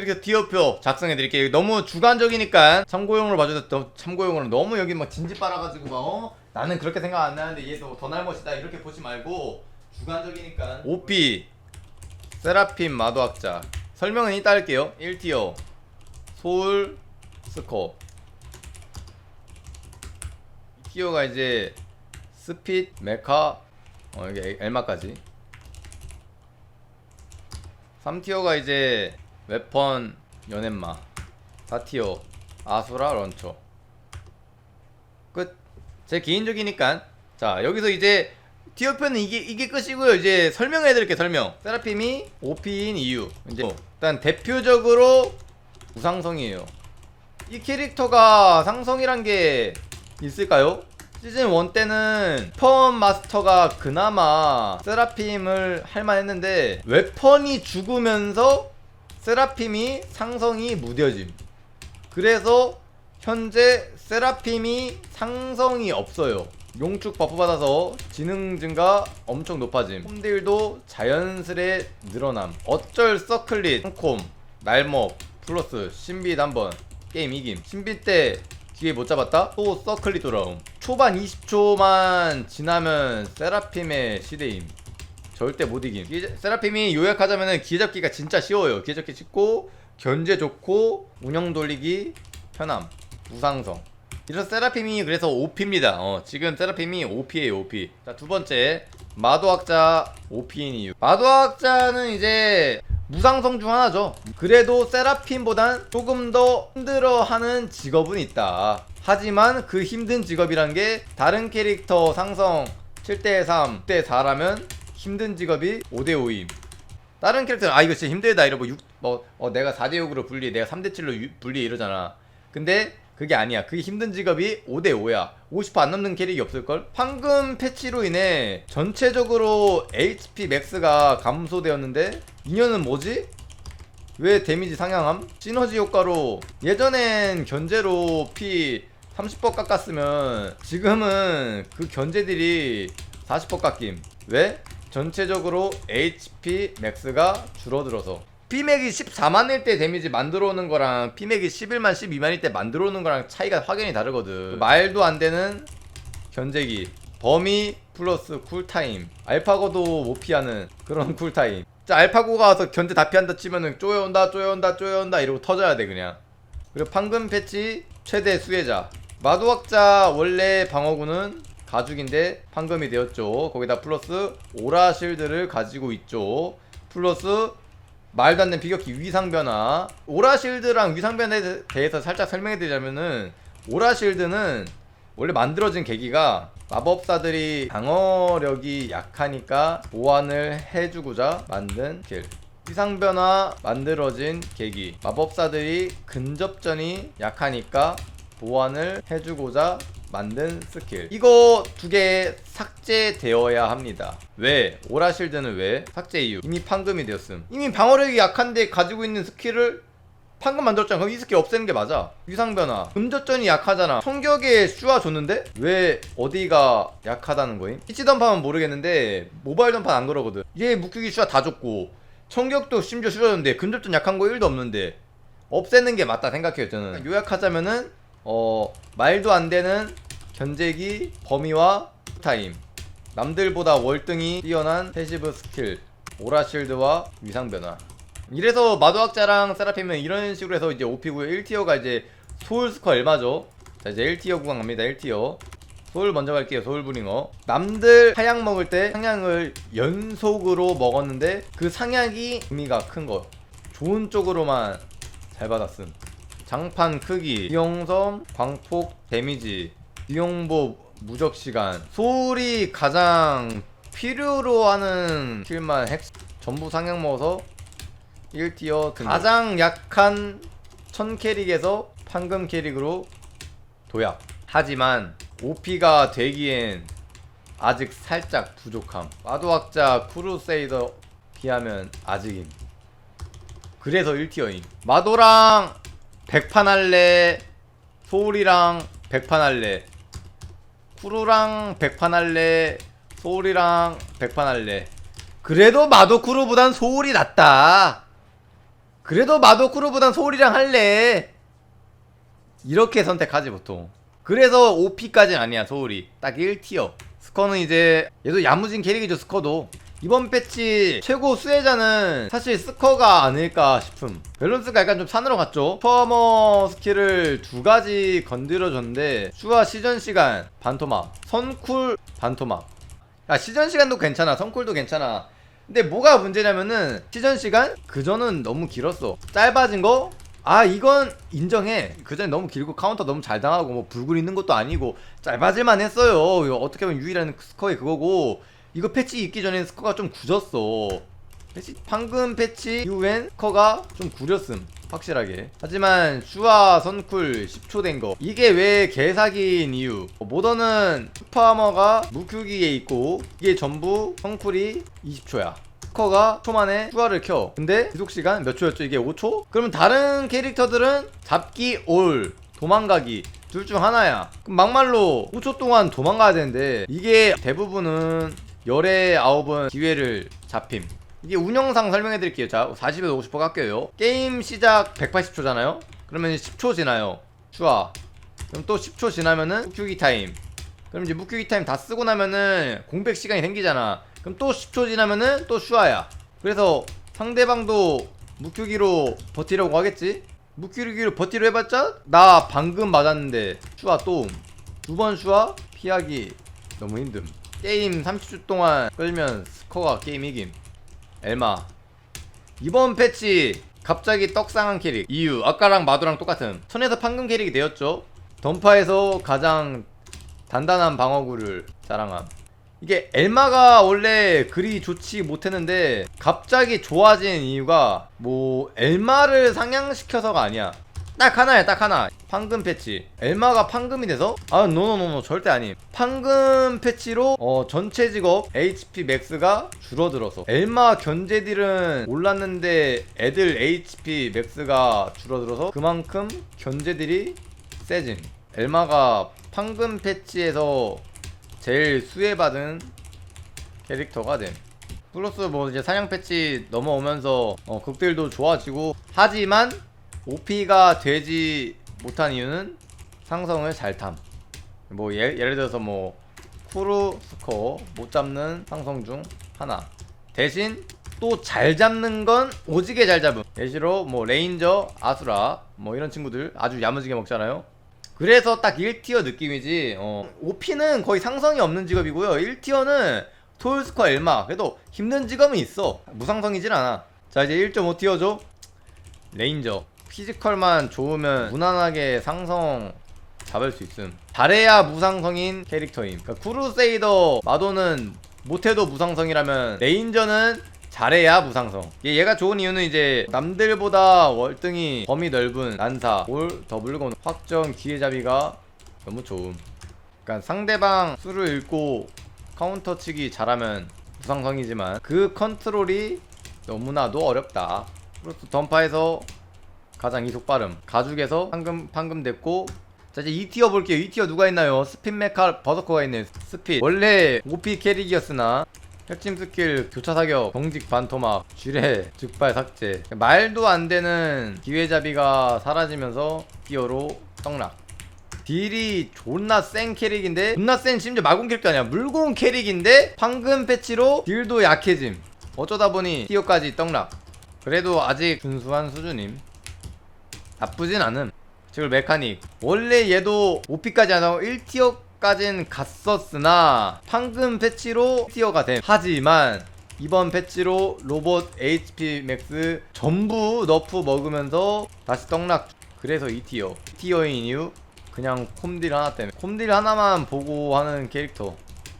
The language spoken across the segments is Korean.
캐릭터 티어표 작성해 드릴게요. 너무 주관적이니까 참고용으로 봐줘도 더- 참고용으로 너무 여기 막 진지 빨아가지고 막 어? 나는 그렇게 생각 안 나는데 얘도 더 날못이다 이렇게 보지 말고 주관적이니까. 오피. 세라핌 마도학자. 설명은 이따 할게요. 1티어. 소울 스코. 2티어가 이제 스핏 메카 어 이게 엘마까지. 3티어가 이제 웨펀 연엠마 4티어 아수라 런처. 끝. 제 개인적이니까. 자 여기서 이제 티어표는 이게 이게 끝이고요. 이제 설명해드릴게 설명. 세라핌이 OP인 이유. 이제 일단 대표적으로 우상성이에요. 이 캐릭터가 상성이란 게 있을까요? 시즌 1 때는 펀 마스터가 그나마 세라핌을 할만 했는데 웨펀이 죽으면서 세라핌이 상성이 무뎌짐. 그래서 현재 세라핌이 상성이 없어요. 용축 버프 받아서 지능 증가 엄청 높아짐. 홈딜도 자연스레 늘어남. 어쩔 서클릿 홈콤 날먹 플러스 신빛 한번 게임 이김. 신빛 때 기회 못 잡았다? 또 서클릿 돌아옴. 초반 20초만 지나면 세라핌의 시대임 절대 못 이김. 기회- 세라핌이 요약하자면은 기회잡기가 진짜 쉬워요. 기회잡기 쉽고 견제 좋고 운영 돌리기 편함. 무상성. 이래서 세라핌이 그래서 OP입니다. 어, 지금 세라핌이 OP에요 OP 자 두번째. 마도학자 OP인 이유. 마도학자는 이제 무상성 중 하나죠. 그래도 세라핌보단 조금 더 힘들어하는 직업은 있다. 하지만 그 힘든 직업이란 게 다른 캐릭터 상성 7대3, 6대4라면 힘든 직업이 5대5임 다른 캐릭터는 아 이거 진짜 힘들다 이러고 6, 뭐, 어, 내가 4대6으로 분리 내가 3대7로 분리 이러잖아 근데 그게 아니야 그게 힘든 직업이 5대5야 50%안 넘는 캐릭이 없을걸? 황금 패치로 인해 전체적으로 HP 맥스가 감소되었는데 인연은 뭐지? 왜 데미지 상향함? 시너지 효과로 예전엔 견제로 피 30% 깎았으면 지금은 그 견제들이 40% 깎임 왜? 전체적으로 HP 맥스가 줄어들어서 피맥이 14만일 때 데미지 만들어 오는 거랑 피맥이 11만 12만일 때 만들어 오는 거랑 차이가 확연히 다르거든. 말도 안 되는 견제기 범위 플러스 쿨타임. 알파고도 못 피하는 그런 쿨타임. 자 알파고가 와서 견제 다 피한다 치면은 쪼여온다 쪼여온다 쪼여온다 이러고 터져야 돼 그냥. 그리고 방금 패치 최대 수혜자. 마도학자 원래 방어구는 가죽인데 판금이 되었죠. 거기다 플러스 오라 실드를 가지고 있죠. 플러스 말도 안 되는 비격기 위상 변화. 오라 실드랑 위상 변화에 대해서 살짝 설명해 드리자면은 오라 실드는 원래 만들어진 계기가 마법사들이 방어력이 약하니까 보완을 해주고자 만든 길. 위상 변화 만들어진 계기. 마법사들이 근접전이 약하니까 보완을 해주고자 만든 스킬. 이거 두 개 삭제되어야 합니다. 왜? 오라실드는 왜? 삭제 이유. 이미 판금이 되었음. 이미 방어력이 약한데 가지고 있는 스킬을 판금 만들었잖아. 그럼 이 스킬 없애는 게 맞아. 위상변화. 금저전이 약하잖아. 청격에 슈아 줬는데 왜 어디가 약하다는 거임? 피치 던파면 모르겠는데 모바일 던파는 안 그러거든. 얘 묶이기 슈아 다 줬고 청격도 심지어 슈아 줬는데 금접전 약한 거 1도 없는데 없애는 게 맞다 생각해요 저는. 요약하자면은 어 말도 안 되는 견제기 범위와 타임. 남들보다 월등히 뛰어난 패시브 스킬 오라실드와 위상 변화. 이래서 마도학자랑 세라핌은 이런 식으로 해서 이제 OP고요 1티어가 이제 소울스커 엘마죠. 자 이제 1티어 구간 갑니다 1티어. 소울 먼저 갈게요 소울 브링어. 남들 하약 먹을 때 상향을 연속으로 먹었는데 그 상향이 의미가 큰 거 좋은 쪽으로만 잘 받았음 장판 크기 비용섬 광폭 데미지 비용보 무적 시간. 소울이 가장 필요로 하는 킬만 핵 전부 상향 먹어서 1티어 등. 가장 약한 천 캐릭에서 판금 캐릭으로 도약. 하지만 OP가 되기엔 아직 살짝 부족함. 마도학자 크루세이더 비하면 아직임. 그래서 1티어임. 마도랑 백판 할래 소울이랑 백판 할래 쿠루랑 백판 할래 소울이랑 백판 할래. 그래도 마도 쿠루보단 소울이 낫다. 그래도 마도쿠르보단 소울이랑 할래. 이렇게 선택하지 보통. 그래서 OP까지는 아니야 소울이. 딱 1티어. 스커는 이제 얘도 야무진 캐릭이죠 스커도 이번 패치 최고 수혜자는 사실 스커가 아닐까 싶음. 밸런스가 약간 좀 산으로 갔죠. 퍼머 스킬을 두 가지 건드려줬는데 슈와 시전 시간 반토막. 선쿨 반토막. 야 시전 시간도 괜찮아. 선쿨도 괜찮아. 근데 뭐가 문제냐면은 시전 시간? 그전은 너무 길었어. 짧아진 거? 아 이건 인정해. 그전에 너무 길고 카운터 너무 잘 당하고 뭐 불굴 있는 것도 아니고 짧아질만 했어요. 어떻게 보면 유일한 스코어의 그거고 이거 패치 있기 전에 스코어가 좀 굳었어. 패치 방금 패치 이후엔 스코어가 좀 구렸음 확실하게. 하지만 슈와 선쿨 10초 된 거. 이게 왜 개사기인 이유? 모더는 슈퍼하머가 무큐기에 있고 이게 전부 선쿨이 20초야. 스커가 초만에 슈아를 켜. 근데 지속시간 몇 초였죠? 이게 5초? 그러면 다른 캐릭터들은 잡기 올 도망가기 둘 중 하나야. 그럼 막말로 5초 동안 도망가야 되는데 이게 대부분은 열의 아홉은 기회를 잡힘. 이게 운영상 설명해 드릴게요. 자 40에서 50% 깎여요. 게임 시작 180초잖아요? 그러면 10초 지나요. 슈아 그럼 또 10초 지나면은 묵큐기 타임. 그럼 이제 묵큐기 타임 다 쓰고 나면은 공백 시간이 생기잖아. 그럼 또 10초 지나면은 또 슈아야. 그래서 상대방도 묵큐기로 버티려고 하겠지? 묵큐기로 버티려 해봤자 나 방금 맞았는데 슈아 또두 번 슈아 피하기 너무 힘듦 게임 30초 동안 끌면 스코어가 게임 이김. 엘마. 이번 패치 갑자기 떡상한 캐릭. 이유. 아까랑 마도랑 똑같은. 손에서 판금 캐릭이 되었죠. 던파에서 가장 단단한 방어구를 자랑함. 이게 엘마가 원래 그리 좋지 못했는데 갑자기 좋아진 이유가 뭐 엘마를 상향시켜서가 아니야 딱 하나야 딱 하나. 판금 패치. 엘마가 판금이 돼서? 아 노노노노 절대 아님. 판금 패치로 어 전체 직업 HP 맥스가 줄어들어서. 엘마 견제 딜은 올랐는데 애들 HP 맥스가 줄어들어서 그만큼 견제 딜이 세진 엘마가 판금 패치에서 제일 수혜받은 캐릭터가 됨. 플러스 뭐 이제 사냥 패치 넘어오면서 어, 극딜도 좋아지고. 하지만 OP가 되지 못한 이유는 상성을 잘 탐. 뭐 예, 예를 들어서 뭐 쿠루 스코어 못 잡는 상성 중 하나. 대신 또 잘 잡는 건 오지게 잘 잡음. 예시로 뭐 레인저, 아수라 뭐 이런 친구들 아주 야무지게 먹잖아요. 그래서 딱 1티어 느낌이지. 어, OP는 거의 상성이 없는 직업이고요. 1티어는 토요스코 엘마. 그래도 힘든 직업은 있어. 무상성이진 않아. 자 이제 1.5티어죠. 레인저. 피지컬만 좋으면 무난하게 상성 잡을 수 있음. 잘해야 무상성인 캐릭터임. 그러니까 크루세이더 마도는 못해도 무상성이라면 레인저는 잘해야 무상성. 얘- 얘가 좋은 이유는 이제 남들보다 월등히 범위 넓은 난사, 올, 더블건, 확정, 기회잡이가 너무 좋음. 그러니까 상대방 수를 읽고 카운터 치기 잘하면 무상성이지만 그 컨트롤이 너무나도 어렵다. 그래서 던파에서 가장 이속 빠름. 가죽에서 방금 방금 됐고 자 이제 2티어 볼게요. 2티어 누가 있나요? 스핀 메카 버서커가 있네요 스핏 원래 OP 캐릭이었으나 핵심 스킬 교차 사격 경직 반토막 쥐레 즉발 삭제. 말도 안 되는 기회잡이가 사라지면서 티어로 떡락. 딜이 존나 센 캐릭인데 존나 센 심지어 마공 캐릭도 아니야. 물공 캐릭인데 황금 패치로 딜도 약해짐. 어쩌다 보니 티어까지 떡락. 그래도 아직 준수한 수준임 나쁘진 않음 지금 메카닉. 원래 얘도 OP까지 안 하고 1티어까진 갔었으나 황금 패치로 티어가 됨. 하지만 이번 패치로 로봇 HP 맥스 전부 너프 먹으면서 다시 떡락. 그래서 2티어. 2티어인 이유? 그냥 콤딜 하나 때문에. 콤딜 하나만 보고 하는 캐릭터.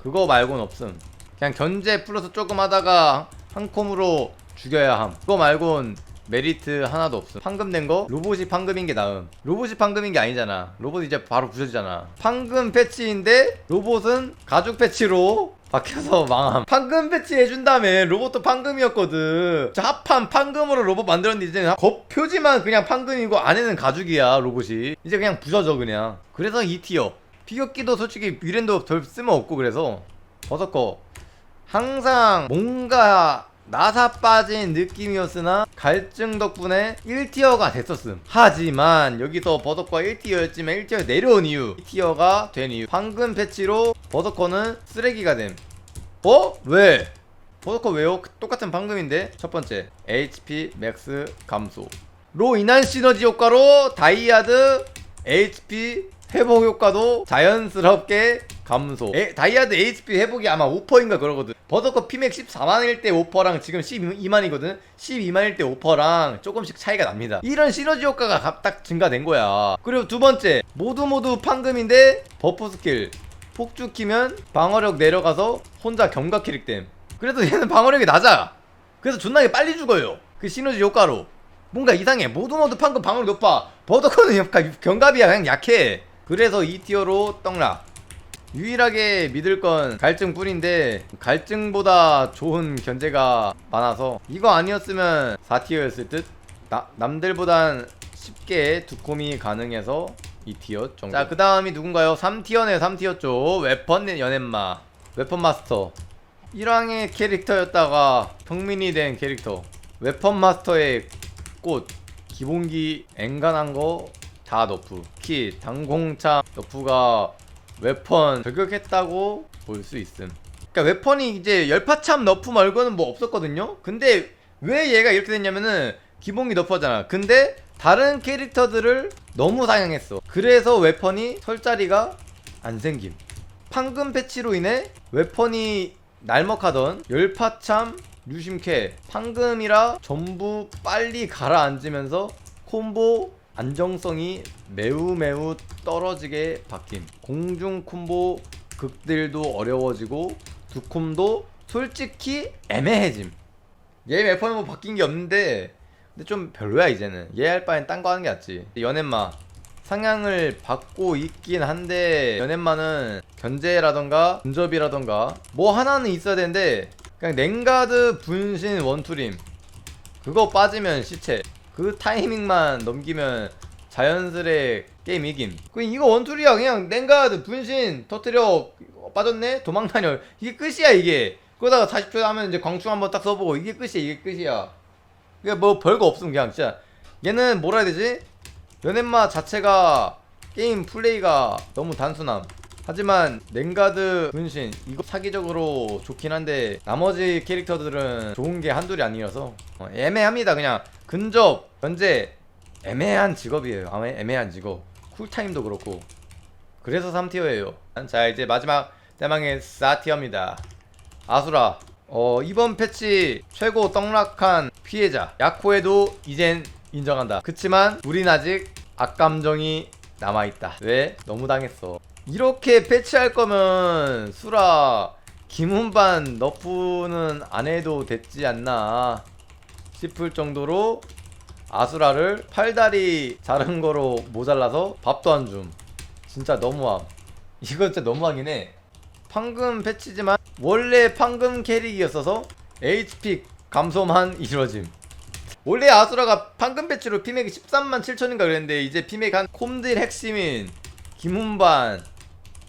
그거 말고는 없음. 그냥 견제 플러스 조금 하다가 한 콤으로 죽여야 함. 그거 말곤 메리트 하나도 없음. 판금 된 거? 로봇이 판금인 게 나음. 로봇이 판금인 게 아니잖아. 로봇 이제 바로 부서지잖아. 판금 패치인데 로봇은 가죽 패치로 바뀌어서 망함. 판금 패치 해준 다음에 로봇도 판금이었거든. 자, 합판 판금으로 로봇 만들었는데 이제 겉 표지만 그냥 판금이고 안에는 가죽이야 로봇이. 이제 그냥 부서져 그냥. 그래서 2티어. 피격기도 솔직히 위렌도 덜 쓸모 없고 그래서 버섯거. 항상 뭔가 나사 빠진 느낌이었으나 갈증 덕분에 1티어가 됐었음 하지만 여기서 버덕커 1티어였지만 1티어 내려온 이유 2티어가 된 이유 황금 패치로 버덕커는 쓰레기가 됨 어? 왜? 버덕커 왜요? 똑같은 방금인데 첫 번째 HP 맥스 감소 로 인한 시너지 효과로 다이아드 HP 회복 효과도 자연스럽게 감소. 에, 다이아드 HP 회복이 아마 5%인가 그러거든. 버더컵 피맥 14만일 때 5%랑 지금 12만이거든. 12만일 때 5%랑 조금씩 차이가 납니다. 이런 시너지 효과가 갑- 딱 증가된 거야. 그리고 두 번째 모두 모두 판금인데 버프 스킬. 폭주 키면 방어력 내려가서 혼자 경각 캐릭됨. 그래도 얘는 방어력이 낮아. 그래서 존나게 빨리 죽어요. 그 시너지 효과로. 뭔가 이상해. 모두 모두 판금 방어력 높아. 버더커는 경갑이야. 그냥 약해 그래서 2티어로 떡락 유일하게 믿을 건 갈증뿐인데 갈증보다 좋은 견제가 많아서 이거 아니었으면 4티어였을 듯. 나, 남들보단 쉽게 두콤이 가능해서 2티어 정도. 자그 다음이 누군가요? 3티어네 3티어죠 웨펀 연엠마. 웨펀 마스터. 1왕의 캐릭터였다가 평민이 된 캐릭터. 웨펀 마스터의 꽃. 기본기 앵간한 거 다 너프. 키 당공차 너프가 웨펀 저격했다고 볼 수 있음. 그러니까 웨펀이 이제 열파참 너프 말고는 뭐 없었거든요? 근데 왜 얘가 이렇게 됐냐면은 기본기 너프하잖아. 근데 다른 캐릭터들을 너무 사용했어. 그래서 웨펀이 설 자리가 안 생김. 판금 패치로 인해 웨펀이 날먹하던 열파참 유심캐 판금이라 전부 빨리 가라앉으면서 콤보 안정성이 매우 매우 떨어지게 바뀜. 공중 콤보 극딜도 어려워지고 두콤도 솔직히 애매해짐. 얘 웨펀은 뭐 바뀐 게 없는데 근데 좀 별로야 이제는. 얘 할 바엔 딴 거 하는 게 낫지. 연엠마. 상향을 받고 있긴 한데 연엠마는 견제라던가 근접이라던가 뭐 하나는 있어야 되는데 그냥 냉가드 분신 원투림. 그거 빠지면 시체 그 타이밍만 넘기면 자연스레 게임 이김. 그 이거 원툴이야. 그냥 냉가드 분신 터트려. 빠졌네? 도망다녀. 이게 끝이야 이게. 그러다가 40초 하면 이제 광충 한번 딱 써보고 이게 끝이야 이게 끝이야. 이게 뭐 별거 없음 그냥 진짜. 얘는 뭐라 해야 되지? 연엠마 자체가 게임 플레이가 너무 단순함 하지만 냉가드 분신 이거 사기적으로 좋긴 한데 나머지 캐릭터들은 좋은 게 한둘이 아니라서 어, 애매합니다. 그냥 근접 현재 애매한 직업이에요. 아마 애매한 직업. 쿨타임도 그렇고. 그래서 3티어예요. 자 이제 마지막 대망의 4티어입니다. 아수라. 어 이번 패치 최고 떡락한 피해자. 야코에도 이젠 인정한다. 그치만 우린 아직 악감정이 남아있다. 왜? 너무 당했어 이렇게 패치할 거면 수라 김훈반 너프는 안 해도 됐지 않나 싶을 정도로 아수라를 팔다리 자른 거로 모자라서 밥도 안 줌. 진짜 너무함. 이거 진짜 너무하긴 해. 황금 패치지만 원래 황금 캐릭이었어서 HP 감소만 이루어짐. 원래 아수라가 황금 패치로 피맥이 13만 7천인가 그랬는데 이제 피맥 한 콤딜 핵심인 김훈반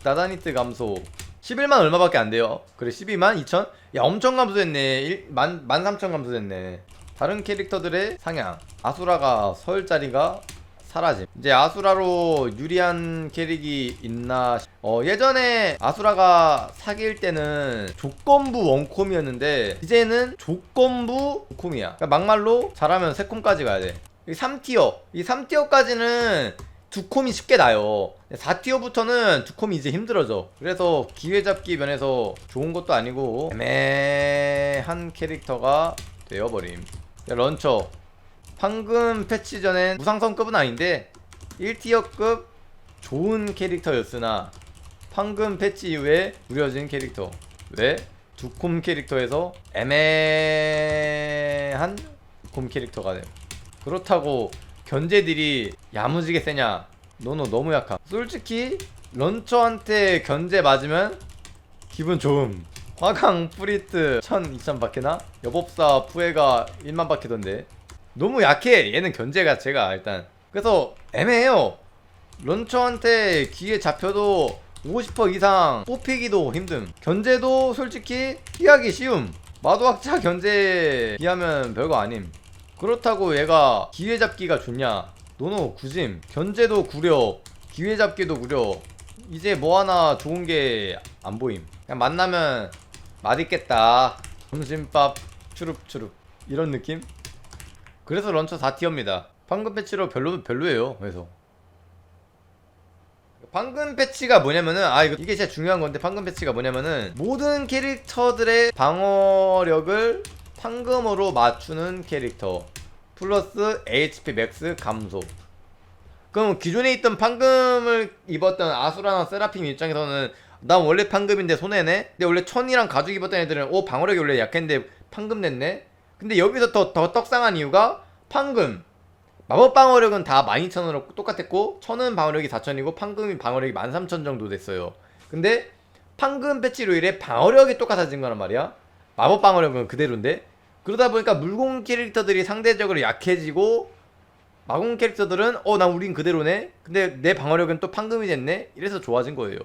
나다니트 감소 11만 얼마밖에 안 돼요. 그래 12만 2천? 야 엄청 감소됐네. 1, 만, 13,000 감소됐네. 다른 캐릭터들의 상향. 아수라가 설 자리가 사라짐. 이제 아수라로 유리한 캐릭이 있나? 싶- 어 예전에 아수라가 사귈 때는 조건부 원콤이었는데 이제는 조건부 콤이야. 그러니까 막말로 잘하면 세콤까지 가야 돼. 이 3티어. 이 3티어까지는 두 콤이 쉽게 나요. 4티어부터는 두 콤이 이제 힘들어져. 그래서 기회 잡기 면에서 좋은 것도 아니고 애매한 캐릭터가 되어버림. 야, 런처. 황금 패치 전엔 무상성급은 아닌데 1티어급 좋은 캐릭터였으나 황금 패치 이후에 우려진 캐릭터. 왜? 두콤 캐릭터에서 애매한 콤 캐릭터가 돼. 그렇다고 견제들이 야무지게 세냐? 노노 너무 약함. 솔직히 런처한테 견제 맞으면 기분 좋음. 화강 프리트 1000, 2000 박히나? 여법사 푸에가 1만 박히던데. 너무 약해. 얘는 견제가 제가 일단. 그래서 애매해요. 런처한테 기회 잡혀도 50% 이상 뽑히기도 힘듦. 견제도 솔직히 피하기 쉬움. 마도학자 견제 비하면 별거 아님 그렇다고 얘가 기회 잡기가 좋냐? 노노 구짐. 견제도 구려. 기회 잡기도 구려. 이제 뭐 하나 좋은 게 안 보임. 그냥 만나면 맛있겠다. 점심밥 추룹추룹 이런 느낌? 그래서 런처 4티어입니다. 방금 패치로 별로 별로예요 그래서. 방금 패치가 뭐냐면은 아 이거 이게 진짜 중요한 건데 방금 패치가 뭐냐면은 모든 캐릭터들의 방어력을 판금으로 맞추는 캐릭터. 플러스 HP 맥스 감소. 그럼 기존에 있던 판금을 입었던 아수라나 세라핌 입장에서는 난 원래 판금인데 손해네? 근데 원래 천이랑 가죽 입었던 애들은 오 방어력이 원래 약했는데 판금 냈네? 근데 여기서 더, 더 떡상한 이유가 판금. 마법 방어력은 다 12,000으로 똑같았고 천은 방어력이 4,000이고 판금이 방어력이 13,000 정도 됐어요. 근데 판금 패치로 인해 방어력이 똑같아진 거란 말이야. 마법 방어력은 그대로인데 그러다 보니까 물공 캐릭터들이 상대적으로 약해지고 마공 캐릭터들은 어난 우린 그대로네. 근데 내 방어력은 또 판금이 됐네. 이래서 좋아진 거예요.